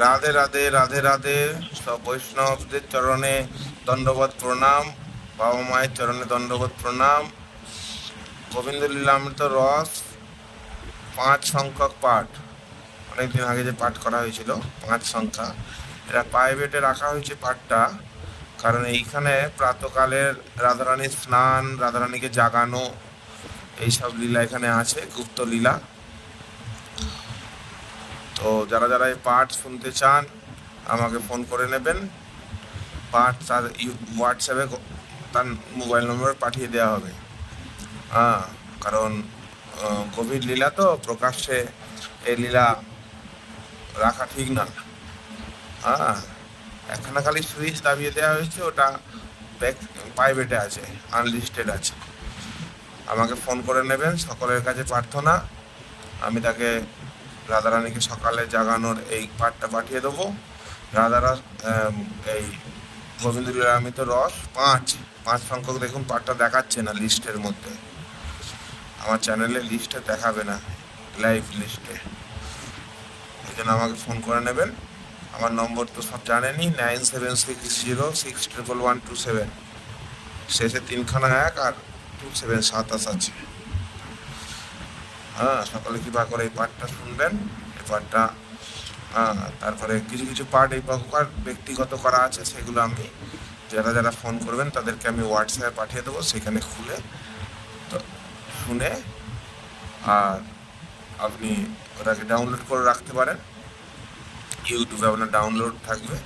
রাধে রাধে রাধে রাধে। সব বৈষ্ণবদের চরণে দণ্ডবোধ প্রণাম। বাবা মায়ের চরণে দণ্ডবোধ প্রণাম। গোবিন্দ লীলামৃত রস, পাঁচ সংখ্যক পাঠ। অনেকদিন আগে যে পাঠ করা হয়েছিল, পাঁচ সংখ্যা। এটা প্রাইভেটে রাখা হয়েছে পাঠটা, কারণ এইখানে প্রাতকালের রাধারানীর স্নান, রাধারানীকে জাগানো, এইসব লীলা এখানে আছে, গুপ্ত লীলা। তো যারা যারা এই পাঠ শুনতে চান, আমাকে ফোন করে নেবেন। পাঠ তার হোয়াটসঅ্যাপে তার মোবাইল নম্বর পাঠিয়ে দেওয়া হবে। হ্যাঁ কারণ গভীর লীলা তো প্রকাশ্যে এই লীলা রাখা ঠিক না। হ্যাঁ একখানা খালি সুইচ দাবিয়ে দেওয়া হয়েছে, ওটা প্রাইভেটে আছে আনলিস্টেড আছে। আমাকে ফোন করে নেবেন, সকলের কাছে প্রার্থনা। আমি তাকে রাধারানীকে সকালে জাগানোর এই পাঠটা পাঠিয়ে দেবো। রাধারা এই গোবিন্দ লীলামিত রস, পাঁচ পাঁচ সংখ্যক দেখুন, পাঠটা দেখাচ্ছে না লিস্টের মধ্যে। আমার চ্যানেলে লিস্টে দেখাবে না, লাইভ লিস্টে। এই জন্য আমাকে ফোন করে নেবেন। আমার নম্বর তো সব জানেনি nine seven six zero six triple one two seven. শেষে তিনখানা এক আর টু সেভেন সাতাশ আছে। হ্যাঁ সকালে কৃপা করে এই পাঠটা শুনবেন, এই পাঠটা হ্যাঁ তারপরে কিছু কিছু পার্ট এই প্রকার ব্যক্তিগত করা আছে, সেগুলো আমি যারা যারা ফোন করবেন তাদেরকে আমি হোয়াটসঅ্যাপে পাঠিয়ে দেবো, সেখানে খুলে তো শুনে আর আপনি ওটাকে ডাউনলোড করে রাখতে পারেন। ইউটিউবে আপনার ডাউনলোড থাকবে,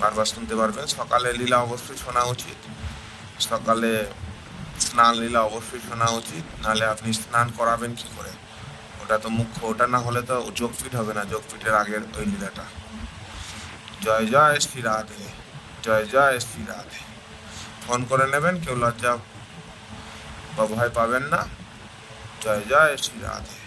বারবার শুনতে পারবেন। সকালে লীলা অবশ্যই শোনা উচিত। সকালে স্নান লীলা অবশ্যই শোনা উচিত, নাহলে আপনি স্নান করাবেন কি করে? ওটা তো মুখ্য, ওটা না হলে তো যোগপীঠ হবে না যোগপীঠের আগের ওই লীলাটা। জয় জয় শ্রী রাধে, জয় জয় শ্রী রাধে। ফোন করে নেবেন, কেউ লজ্জা বা ভয় পাবেন না। জয় জয় শ্রী রাধে।